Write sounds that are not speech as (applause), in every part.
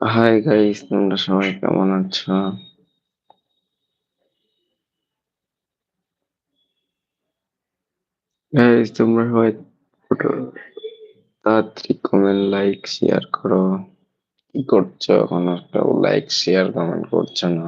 High guys তোমরা সবাই কেমন আছো? গাইস তোমরা সবাই ফটো তাড়াতাড়ি কমেন্ট লাইক শেয়ার করো। কি করছ এখন? একটা লাইক শেয়ার কমেন্ট করছ না?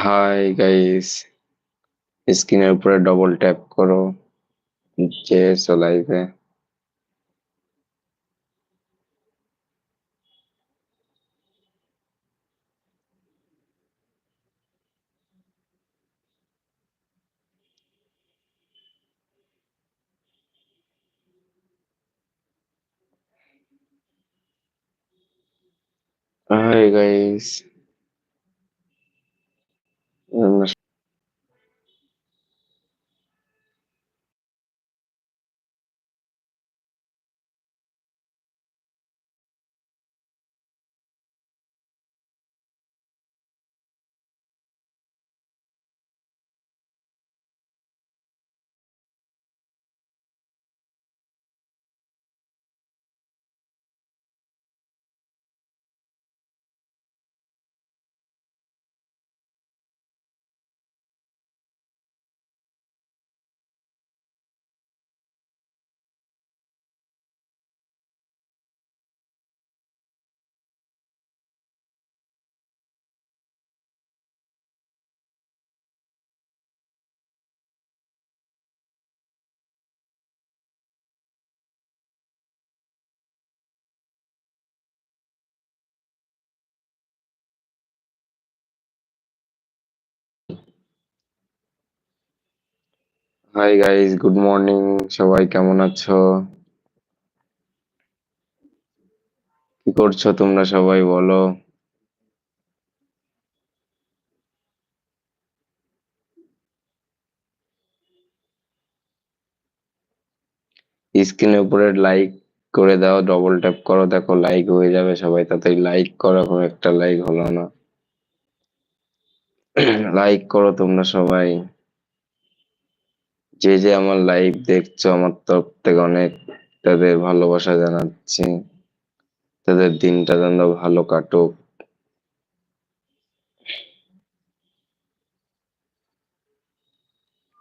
হাই গাইস স্ক্রিনের উপরে ডবল ট্যাপ করো যে এসো লাইভে high hi guys good morning সবাই কেমন আছো? কি করছ তোমরা সবাই বলো? স্ক্রিনের উপরে লাইক করে দাও ডবল ট্যাপ করো। দেখো লাইক হয়ে যাবে সবাই তাড়াতাড়ি লাইক করো। এখন একটা লাইক হলো না। (clears throat) লাইক করো তোমরা সবাই। যে যে আমার লাইভ দেখছ, আমার তরফ থেকে অনেক তাদের ভালোবাসা জানাচ্ছি। তাদের দিনটা যেন ভালো কাটুক।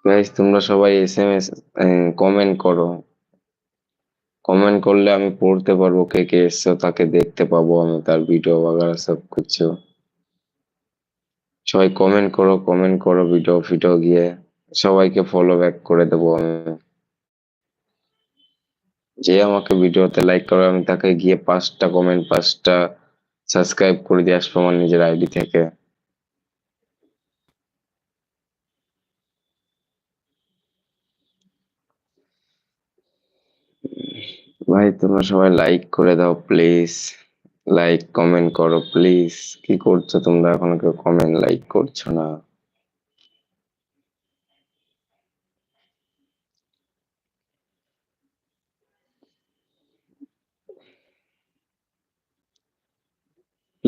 গাইস তোমরা সবাই এস এম এস কমেন্ট করো। কমেন্ট করলে আমি পড়তে পারব কে কে এসছো, তাকে দেখতে পাবো আমি, তার ভিডিও বাগারা সব কিছু। সবাই কমেন্ট করো কমেন্ট করো ভিডিও ফিডিও গিয়ে। সবাইকে ফলো ব্যাক করে দেবো আমি। যে আমাকে ভিডিওতে লাইক করে আমি তাকে গিয়ে পাঁচটা কমেন্ট পাঁচটা সাবস্ক্রাইব করে দিয়ে আসব আমার নিজের আইডি থেকে। ভাই, তোমরা সবাই লাইক করে দাও প্লিজ লাইক কমেন্ট করো প্লিজ কি করছ তোমরা? এখনও কেউ কমেন্ট লাইক করছ না।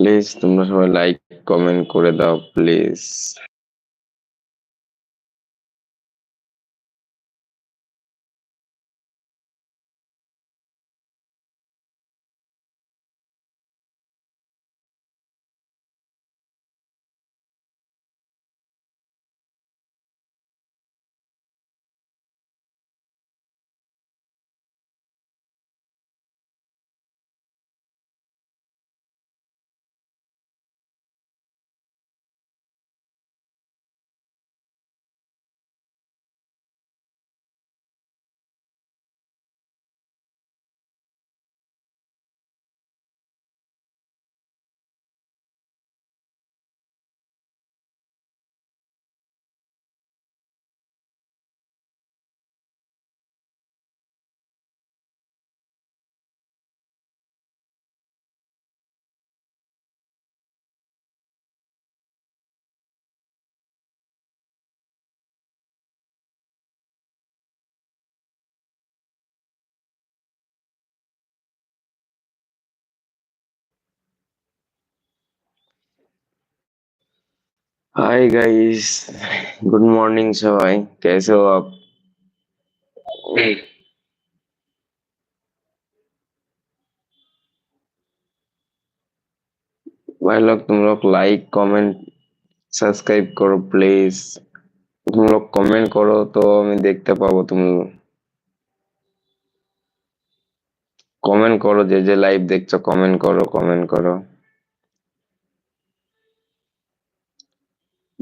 প্লিজ তোমরা সবাই লাইক কমেন্ট করে দাও please hi guys good morning सबाई कैसे हो आप भाई लोग तुम लोग लाइक कमेंट সাবস্ক্রাইব করো প্লিজ তুমি লোক কমেন্ট করো তো আমি দেখতে পাবো তুমি কমেন্ট করো যে যে লাইভ দেখছো কমেন্ট করো কমেন্ট করো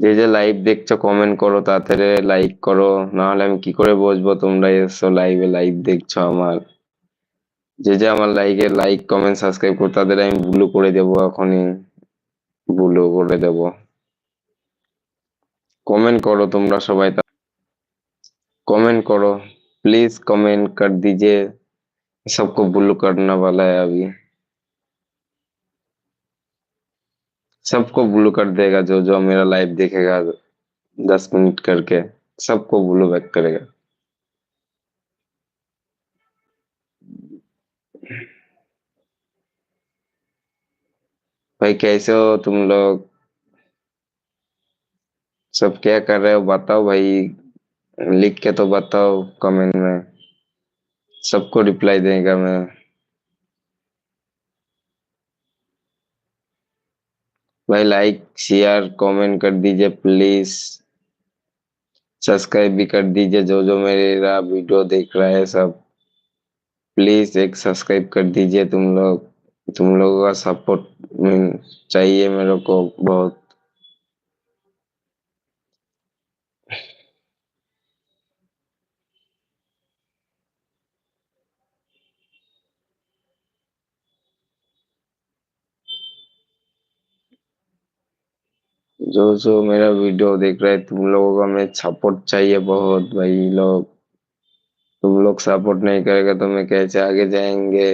যে যে লাইভ দেখছো কমেন্ট করো তাড়াতাড়ি লাইক করো না হলে আমি কি করে বুঝবো তোমরা এসো লাইভে লাইভ দেখছো আমার যে যে আমার লাইকে লাইক কমেন্ট সাবস্ক্রাইব করো তাদের আমি ব্লু করে দেবো এখনই ব্লু করে দেবো कमेंट करो तुमरा सबाई कमेंट करो प्लीज कमेंट कर दीजिए सबको ब्लू करने वाला है अभी सबको ब्लू कर देगा, जो जो मेरा लाइव देखेगा, दस मिनट करके, सबको ब्लू बैक करेगा। भाई, कैसे हो तुम लोग? सब क्या कर रहे हो? बताओ भाई, लिख के तो बताओ कमेंट में। सबको रिप्लाई देगा मैं। भाई लाइक शेयर कमेंट कर दीजिए प्लीज़ सब्सक्राइब भी कर दीजिए, जो जो मेरा वीडियो देख रहा है सब. प्लीज़ एक सब्सक्राइब कर दीजिए तुम लोग. तुम लोगों का सपोर्ट चाहिए मेरे को बहुत. जो जो मेरा वीडियो देख रहे हैं, तुम लोगों का मैं सपोर्ट चाहिए बहुत भाई लोग। तुम लोग सपोर्ट नहीं करेगा तो मैं कैसे आगे जाएँगे?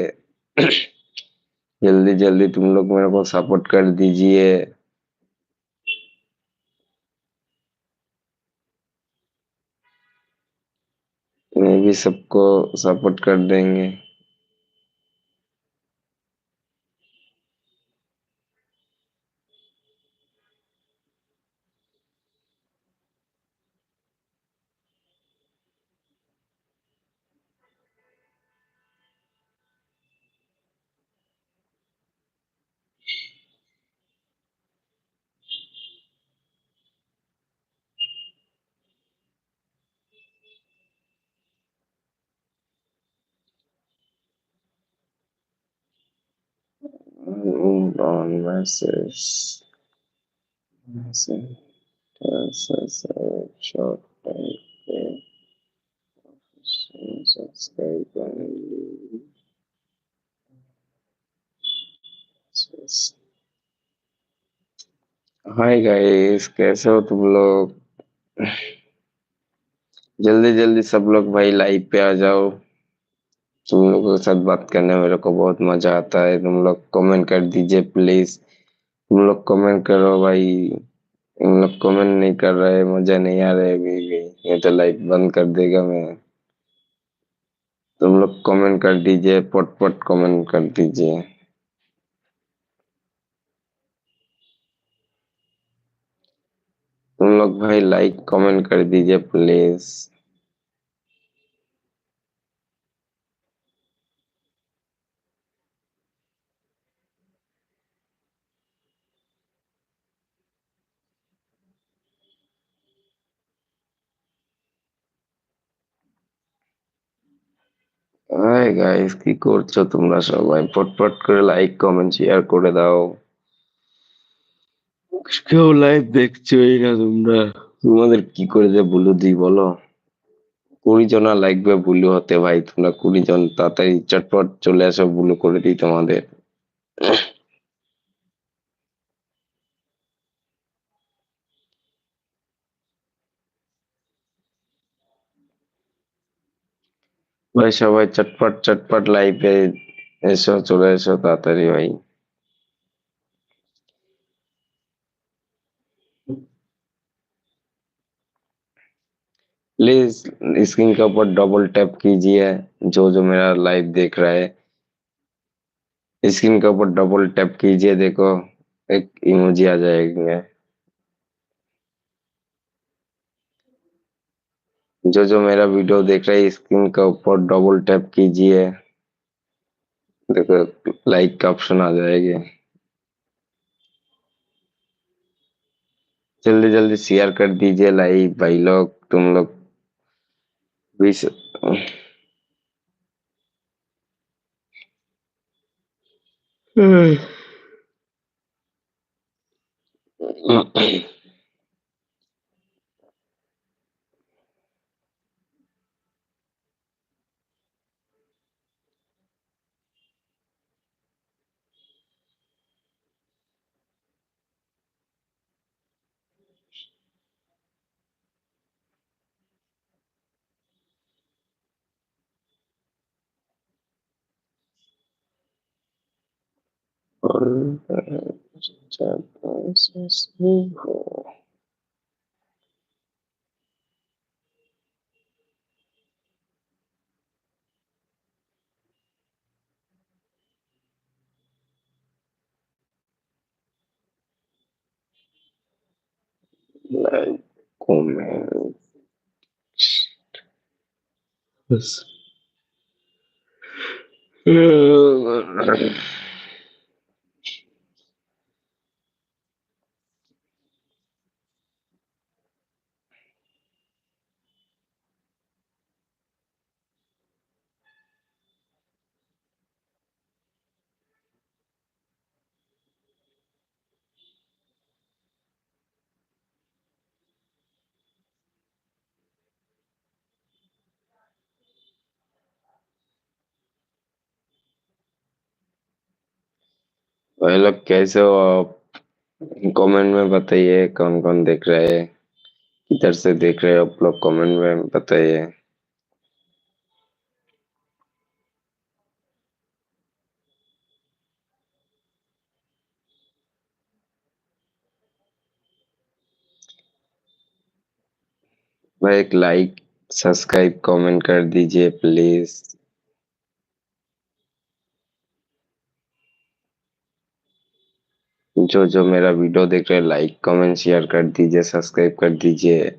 (clears throat) जल्दी जल्दी तुम लोग मेरे को सपोर्ट कर दीजिए। मैं भी सबको सपोर्ट कर देंगे। On message message short type subscribe only hi guys कैसे हो तुम लोग जल्दी जल्दी सब लोग भाई लाइव पे आ जाओ तुम लोगों के साथ बात करने में मेरे को बहुत मज़ा आता है। तुम लोग कमेंट कर दीजिए प्लीज़ तुम लोग कमेंट करो भाई। तुम लोग कमेंट नहीं कर रहे, मज़ा नहीं आ रहा है अभी ये तो लाइव बंद कर देगा मैं। तुम लोग कमेंट कर दीजिए पट पट कमेंट कर दीजिए। तुम लोग भाई लाइक कमेंट कर दीजिए प्लीज़ গাইস কি করছ তোমরা সবাই? ফটফট করে লাইক কমেন্ট শেয়ার করে দাও। কেউ লাইভ দেখছোই না তোমরা। তোমাদের কি করে যে বলে দিই বলো? কুড়ি জনা লাগবে বুলু হতে ভাই তোমরা কুড়ি জন তাড়াতাড়ি চটপট চলে আসো বুলু করে দিই তোমাদের। ভাই সবাই চটপট চটপট লাইভে এসো চলে এসো তাড়াতাড়ি ভাই प्लीज स्क्रीन के ऊपर डबल टैप कीजिए जो जो मेरा लाइव देख रहा है स्क्रीन के ऊपर डबल टैप कीजिए देखो एक इमोजी आ जाएंगे जो जो मेरा वीडियो देख रहे हैं स्क्रीन के ऊपर डबल टैप कीजिए। देखो लाइक का ऑप्शन आ जाएगा। जल्दी जल्दी शेयर कर दीजिए लाइक भाई लोग तुम लोग। (clears throat) process evil. Like comment. Yes. भाई लोग कैसे हो आप? कमेंट में बताइए कौन कौन देख रहे हैं? किधर से देख रहे हो आप लोग? कमेंट में बताइए। भाई एक लाइक सब्सक्राइब कमेंट कर दीजिए प्लीज़ जो जो मेरा वीडियो देख रहे हैं लाइक कमेंट शेयर कर दीजिए सब्सक्राइब कर दीजिए।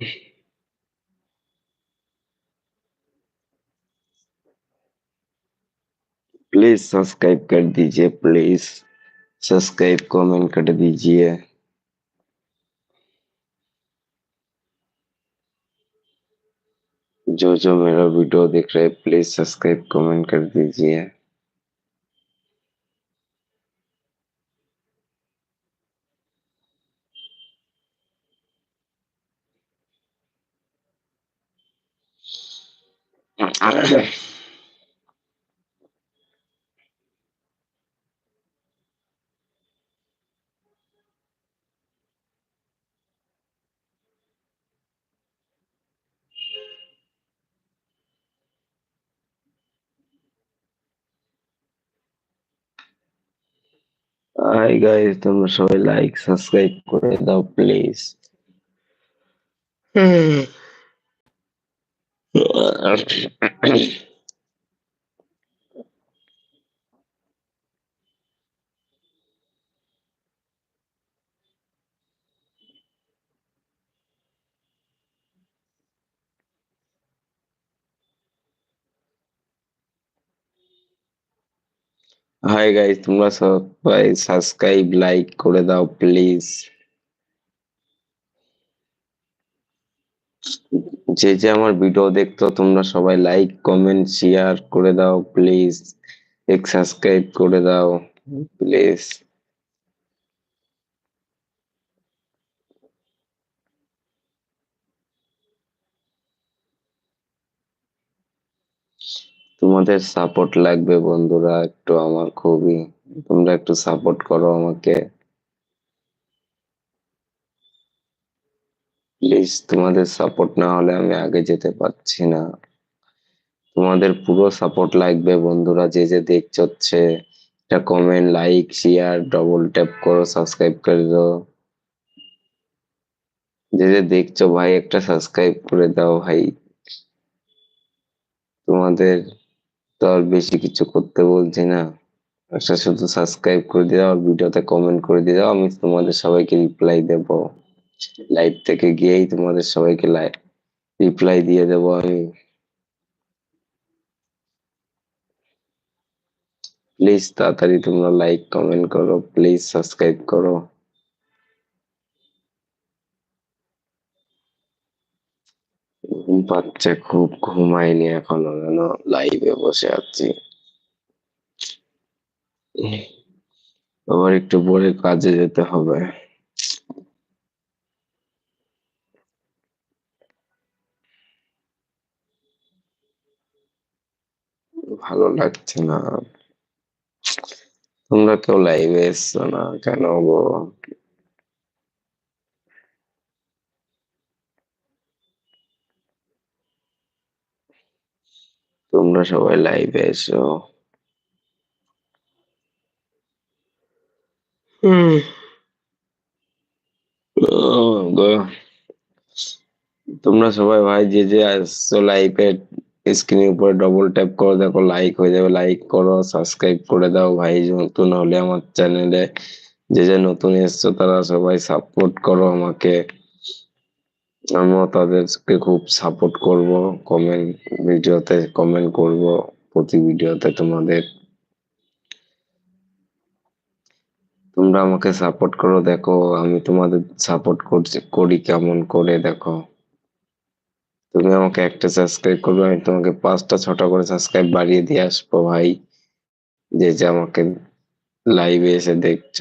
(laughs) प्लीज़ सब्सक्राइब कर दीजिए प्लीज़ सब्सक्राइब कमेंट कर दीजिए। जो जो मेरा वीडियो देख रहे हैं प्लीज़ सब्सक्राइब कमेंट कर दीजिए। Hi guys, don't show like, subscribe, please. Hmm. Hi guys তোমরা সবাই সাবস্ক্রাইব লাইক করে দাও প্লিজ যে যে আমার ভিডিও দেখতো, তোমরা সবাই লাইক কমেন্ট শেয়ার করে দাও প্লিজ এক সাবস্ক্রাইব করে দাও প্লিজ তোমাদের সাপোর্ট লাগবে বন্ধুরা, একটু আমার খুবই। তোমরা একটু সাপোর্ট করো আমাকে। প্লিজ তোমাদের সাপোর্ট না হলে আমি আগে যেতে পারছি না। তোমাদের পুরো সাপোর্ট লাগবে বন্ধুরা, যে যে দেখছ একটা comment like share double tap করো সাবস্ক্রাইব করে দাও। যে যে দেখছ ভাই, একটা সাবস্ক্রাইব করে দাও ভাই। তোমাদের তো আর বেশি কিছু করতে বলছি না। একটা শুধু সাবস্ক্রাইব করে দিয়ে দাও, আর ভিডিওতে কমেন্ট করে দিয়ে দাও, আমি তোমাদের সবাইকে রিপ্লাই দেব। লাইভ থেকে গিয়েই তোমাদের সবাইকে রিপ্লাই দিয়ে দেব আমি। প্লিজ তাড়াতাড়ি তোমরা লাইক কমেন্ট করো প্লিজ সাবস্ক্রাইব করো। ঘুম পাচ্ছে, খুব ঘুমাইনি এখনও, যেন লাইভে বসে আছি। আবার একটু পরে কাজে যেতে হবে। ভালো লাগছে না। তোমরা কেউ লাইভে এসছো না কেন গো? তোমরা সবাই লাইভে এসো। তোমরা সবাই ভাই যে যে আসছো লাইভে স্ক্রিনের উপরে ডবল ট্যাপ করো, দেখো লাইক হয়ে যাবে লাইক করো সাবস্ক্রাইব করে দাও। ভাই, নতুন হলে আমার চ্যানেলে যে যে নতুন এসছো, তারা সবাই সাপোর্ট করো আমাকে। আমিও তাদেরকে খুব সাপোর্ট করব। কমেন্ট ভিডিওতে কমেন্ট করব, প্রতি ভিডিওতে তোমাদের। তোমরা আমাকে সাপোর্ট করো, দেখো আমি তোমাদের সাপোর্ট করছি, করি কেমন করে, দেখো। তুমি আমাকে একটা সাবস্ক্রাইব করবে, আমি তোমাকে পাঁচটা ছটা করে সাবস্ক্রাইব বাড়িয়ে দিয়ে আসব ভাই। যে যে আমাকে লাইভে এসে দেখছ।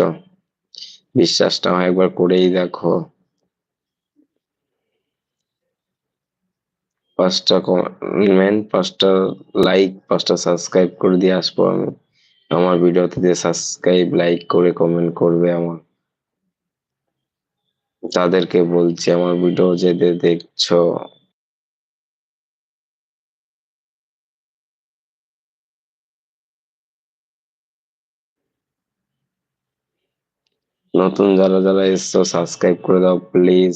বিশ্বাসটা হয় একবার করেই দেখো। পাঁচটা কমেন্ট পাঁচটা লাইক পাঁচটা সাবস্ক্রাইব করে দিয়ে আসব আমি। আমার ভিডিওতে দিয়ে সাবস্ক্রাইব লাইক করে কমেন্ট করবে আমার। তাদেরকে বলছি, আমার ভিডিও যে দেখছ নতুন যারা যারা এসছো সাবস্ক্রাইব করে দাও প্লিজ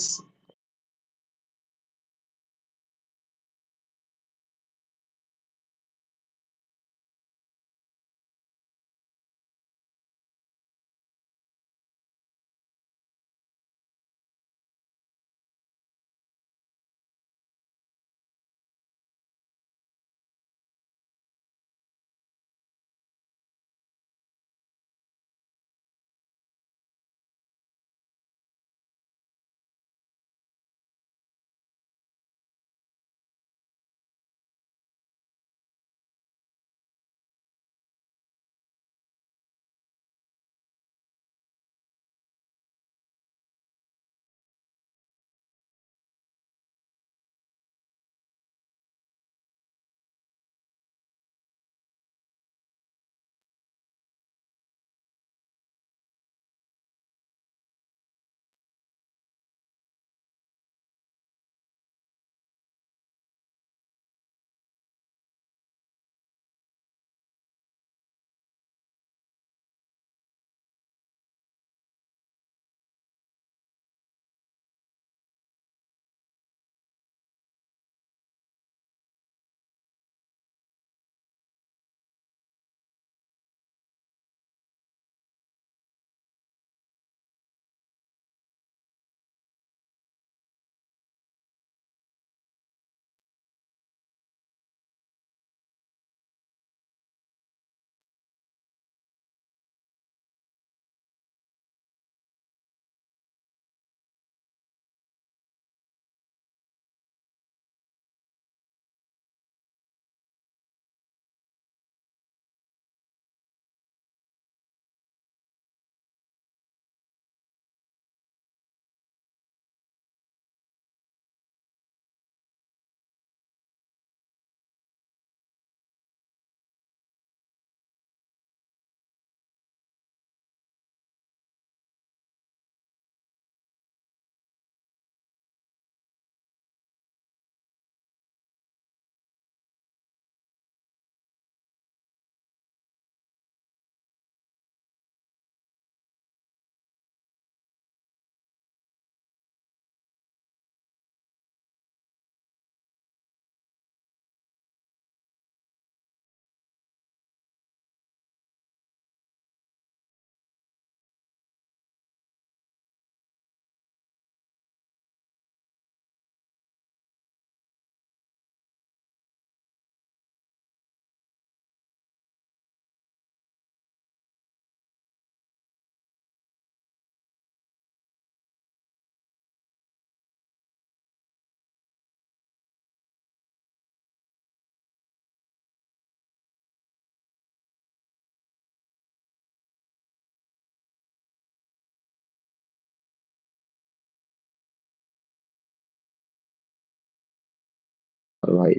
ভাই।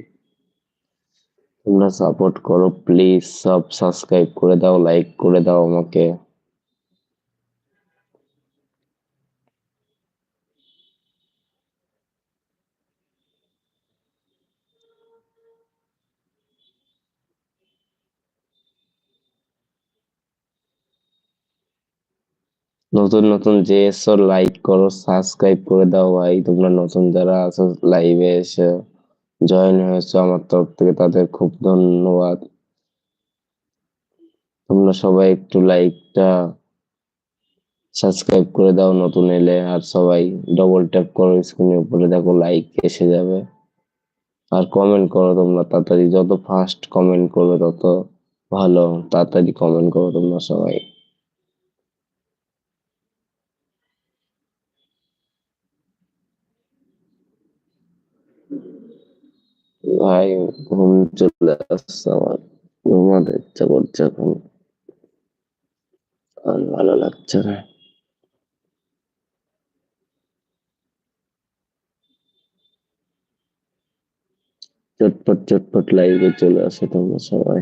তোমরা সাপোর্ট করো প্লিজ সব সাবস্ক্রাইব করে দাও লাইক করে দাও আমাকে। নতুন নতুন যে এসো লাইক করো সাবস্ক্রাইব করে দাও ভাই। তোমরা নতুন যারা আছো লাইভে এসে। জয়েন হয়েছো আমার তরফ থেকে, তাদের খুব ধন্যবাদ। তোমরা সবাই একটু লাইকটা সাবস্ক্রাইব করে দাও, নতুন এলে, আর সবাই ডবল ট্যাপ করো স্ক্রিনের উপরে, দেখো লাইক এসে যাবে। আর কমেন্ট করো তোমরা তাড়াতাড়ি, যত ফাস্ট কমেন্ট করবে, তত ভালো তাড়াতাড়ি কমেন্ট করো তোমরা সবাই। ভাই ঘুম চলে আসছে আমার ঘুমাতে ইচ্ছা করছে এখন আর ভালো লাগছে না চটপট চটপট লাইভে চলে আসো তোমরা সবাই